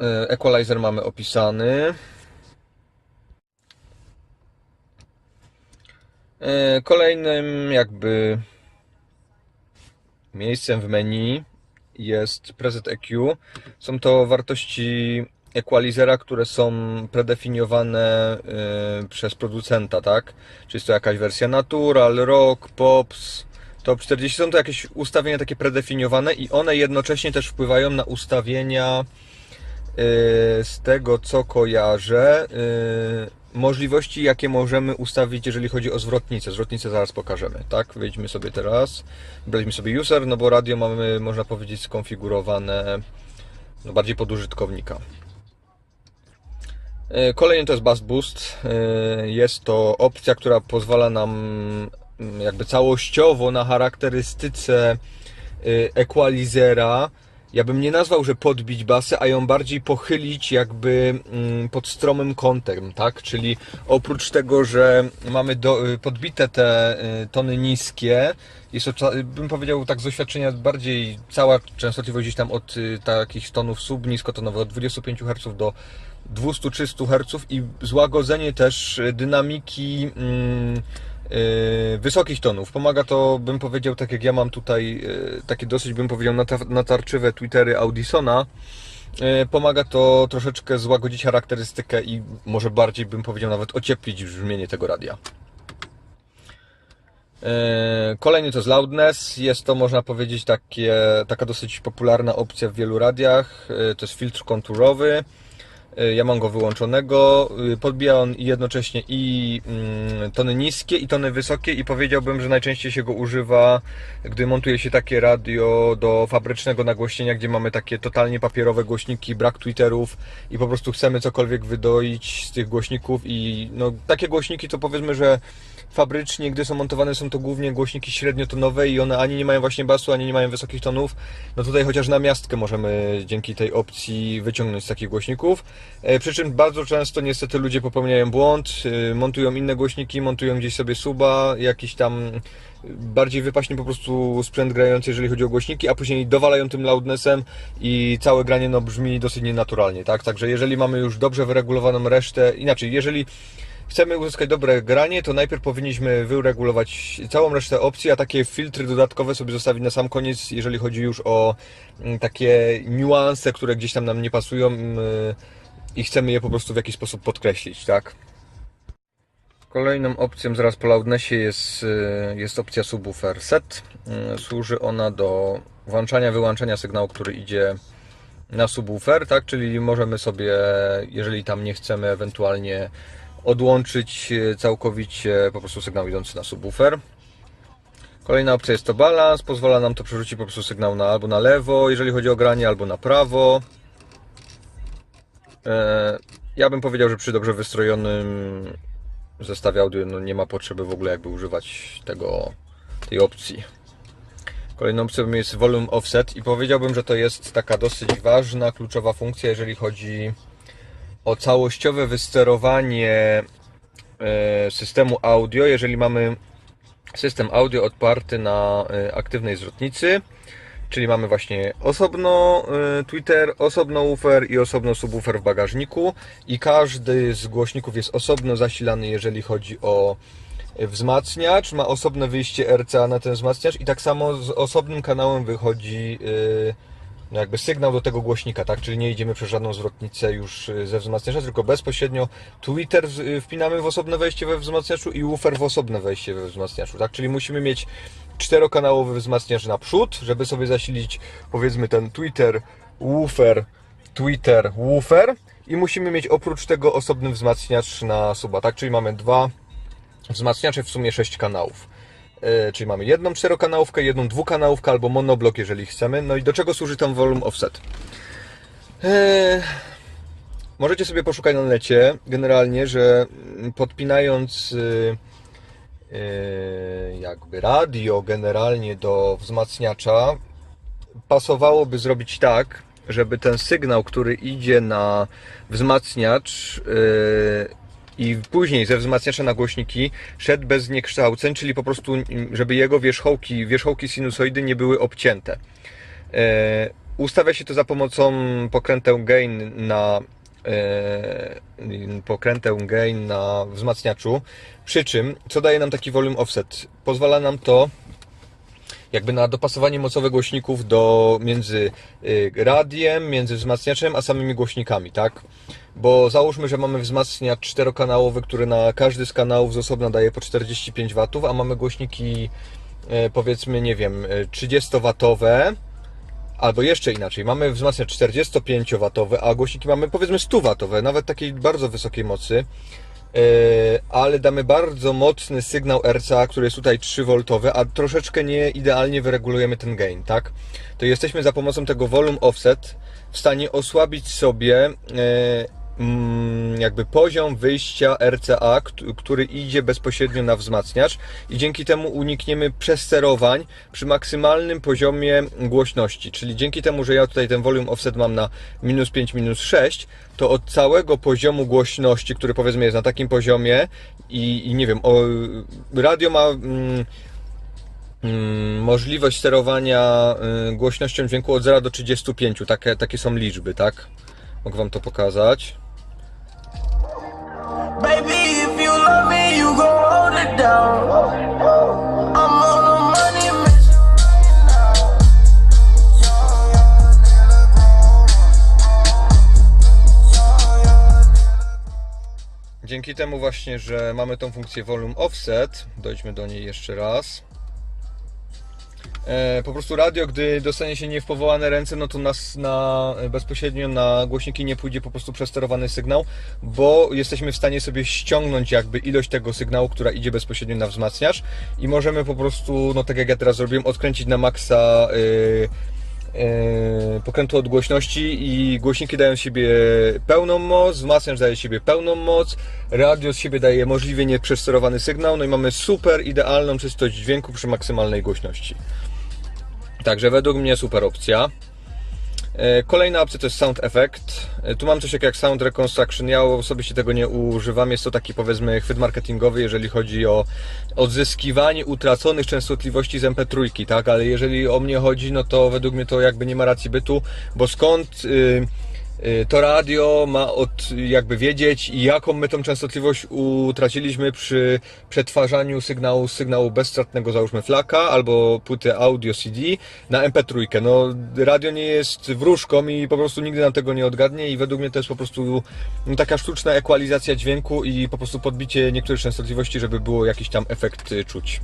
E, Equalizer mamy opisany. E, Kolejnym jakby miejscem w menu jest preset EQ. Są to wartości equalizera, które są predefiniowane y, przez producenta, tak? Czy jest to jakaś wersja natural, rock, pops, top 40. Są to jakieś ustawienia takie predefiniowane i one jednocześnie też wpływają na ustawienia z tego co kojarzę y, możliwości jakie możemy ustawić jeżeli chodzi o zwrotnicę. Zwrotnicę zaraz pokażemy, tak? Wejdźmy sobie teraz. Wybraliśmy sobie user, no bo radio mamy można powiedzieć skonfigurowane no, bardziej pod użytkownika. E, Kolejny to jest Bass Boost. Jest to opcja, która pozwala nam mm, jakby całościowo na charakterystyce y, equalizera ja bym nie nazwał, że podbić basę, a ją bardziej pochylić jakby mm, pod stromym kątem, tak? Czyli oprócz tego, że mamy do, y, podbite te y, tony niskie, jest to, bym powiedział tak z doświadczenia bardziej cała częstotliwość gdzieś tam od y, takich tonów subniskotonowych, od 25 Hz do 200-300 Hz i złagodzenie też dynamiki mm, wysokich tonów. Pomaga to, bym powiedział, tak jak ja mam tutaj y, takie dosyć, bym powiedział, nata- natarczywe Twittery Audisona. y, Pomaga to troszeczkę złagodzić charakterystykę i może bardziej bym powiedział nawet ocieplić brzmienie tego radia. Kolejny to jest loudness. Jest to, można powiedzieć, takie, taka dosyć popularna opcja w wielu radiach. To jest filtr konturowy. E, Ja mam go wyłączonego. E, Podbija on jednocześnie i mm, tony niskie, i tony wysokie, i powiedziałbym, że najczęściej się go używa, gdy montuje się takie radio do fabrycznego nagłośnienia, gdzie mamy takie totalnie papierowe głośniki, brak tweeterów i po prostu chcemy cokolwiek wydoić z tych głośników. I no, takie głośniki to powiedzmy, że fabrycznie, gdy są montowane, są to głównie głośniki średniotonowe i one ani nie mają właśnie basu, ani nie mają wysokich tonów. No tutaj chociaż na miastkę możemy dzięki tej opcji wyciągnąć z takich głośników. E, Przy czym bardzo często niestety ludzie popełniają błąd, y, montują inne głośniki, montują gdzieś sobie suba, jakiś tam bardziej wypaśnie po prostu sprzęt grający, jeżeli chodzi o głośniki, a później dowalają tym loudnessem i całe granie no, brzmi dosyć nienaturalnie, tak? Także jeżeli mamy już dobrze wyregulowaną resztę, inaczej, jeżeli chcemy uzyskać dobre granie, to najpierw powinniśmy wyregulować całą resztę opcji, a takie filtry dodatkowe sobie zostawić na sam koniec, jeżeli chodzi już o mm, takie niuanse, które gdzieś tam nam nie pasują mm, i chcemy je po prostu w jakiś sposób podkreślić, tak? Kolejną opcją zaraz po loudnessie jest, y, jest opcja subwoofer set. Y, Służy ona do włączania, wyłączania sygnału, który idzie na subwoofer, tak? Czyli możemy sobie, jeżeli tam nie chcemy ewentualnie odłączyć y, całkowicie po prostu sygnał idący na subwoofer. Kolejna opcja jest to balans, pozwala nam to przerzucić po prostu sygnał na, albo na lewo, jeżeli chodzi o granie, albo na prawo. E, Ja bym powiedział, że przy dobrze wystrojonym zestawie audio no nie ma potrzeby w ogóle jakby używać tego, tej opcji. Kolejną opcją jest volume offset i powiedziałbym, że to jest taka dosyć ważna, kluczowa funkcja, jeżeli chodzi o całościowe wysterowanie e, systemu audio, jeżeli mamy system audio odparty na e, aktywnej zwrotnicy, czyli mamy właśnie osobno e, Twitter, osobno woofer i osobno subwoofer w bagażniku i każdy z głośników jest osobno zasilany, jeżeli chodzi o wzmacniacz, ma osobne wyjście RCA na ten wzmacniacz i tak samo z osobnym kanałem wychodzi no jakby sygnał do tego głośnika, tak? Czyli nie idziemy przez żadną zwrotnicę już yy, ze wzmacniacza, tylko bezpośrednio Twitter yy, wpinamy w osobne wejście we wzmacniaczu i woofer w osobne wejście we wzmacniaczu, tak? Czyli musimy mieć czterokanałowy wzmacniacz naprzód, żeby sobie zasilić powiedzmy ten Twitter, woofer, Twitter, woofer i musimy mieć oprócz tego osobny wzmacniacz na suba, tak? Czyli mamy dwa wzmacniacze w sumie 6 kanałów. E, czyli mamy jedną czterokanałówkę, jedną dwukanałówkę albo monoblok, jeżeli chcemy. No i do czego służy tam volume offset? E, możecie sobie poszukać na necie generalnie, że podpinając y, jakby radio generalnie do wzmacniacza pasowałoby zrobić tak, żeby ten sygnał, który idzie na wzmacniacz i później ze wzmacniacza na głośniki szedł bez zniekształceń, czyli po prostu, żeby jego wierzchołki, wierzchołki sinusoidy nie były obcięte. Yy, Ustawia się to za pomocą pokręteł gain na e, pokręteł gain na wzmacniaczu. Przy czym, co daje nam taki volume offset? Pozwala nam to jakby na dopasowanie mocowe głośników do między y, radiem, między wzmacniaczem, a samymi głośnikami, tak? Bo załóżmy, że mamy wzmacniacz czterokanałowy, który na każdy z kanałów z osobna daje po 45 W, a mamy głośniki e, powiedzmy, nie wiem, 30-watowe, albo jeszcze inaczej, mamy wzmacniacz 45-watowy, a głośniki mamy powiedzmy 100-watowe, nawet takiej bardzo wysokiej mocy. E, ale damy bardzo mocny sygnał RCA, który jest tutaj 3V, a troszeczkę nie idealnie wyregulujemy ten gain, tak? To jesteśmy za pomocą tego volume offset w stanie osłabić sobie e, jakby poziom wyjścia RCA, kt- który idzie bezpośrednio na wzmacniacz i dzięki temu unikniemy przesterowań przy maksymalnym poziomie głośności, czyli dzięki temu, że ja tutaj ten volume offset mam na minus 5, minus 6, to od całego poziomu głośności, który powiedzmy jest na takim poziomie i, i nie wiem, o, radio ma mm, mm, możliwość sterowania y, głośnością dźwięku od 0 do 35, takie, takie są liczby, tak? Mogę Wam to pokazać. Dzięki temu właśnie, że mamy tą funkcję volume offset, dojdźmy do niej jeszcze raz. E, po prostu radio, gdy dostanie się nie w powołane ręce, no to nas na, bezpośrednio na głośniki nie pójdzie po prostu przesterowany sygnał, bo jesteśmy w stanie sobie ściągnąć jakby ilość tego sygnału, która idzie bezpośrednio na wzmacniacz i możemy po prostu, no tak jak ja teraz zrobiłem, odkręcić na maksa yy, yy, pokrętu od głośności i głośniki dają siebie pełną moc, wzmacniacz daje siebie pełną moc, radio z siebie daje możliwie nieprzesterowany sygnał, no i mamy super idealną czystość dźwięku przy maksymalnej głośności. Także według mnie super opcja. E, Kolejna opcja to jest Sound Effect. E, Tu mam coś jak Sound Reconstruction. Ja osobiście tego nie używam. Jest to taki powiedzmy chwyt marketingowy, jeżeli chodzi o odzyskiwanie utraconych częstotliwości z MP3, tak? Ale jeżeli o mnie chodzi, no to według mnie to jakby nie ma racji bytu, bo skąd y, y, to radio ma od jakby wiedzieć jaką my tą częstotliwość utraciliśmy przy przetwarzaniu sygnału z sygnału bezstratnego załóżmy flaka albo płyty audio CD na MP3. No radio nie jest wróżką i po prostu nigdy nam tego nie odgadnie i według mnie to jest po prostu no, taka sztuczna ekwalizacja dźwięku i po prostu podbicie niektórych częstotliwości, żeby było jakiś tam efekt y, czuć.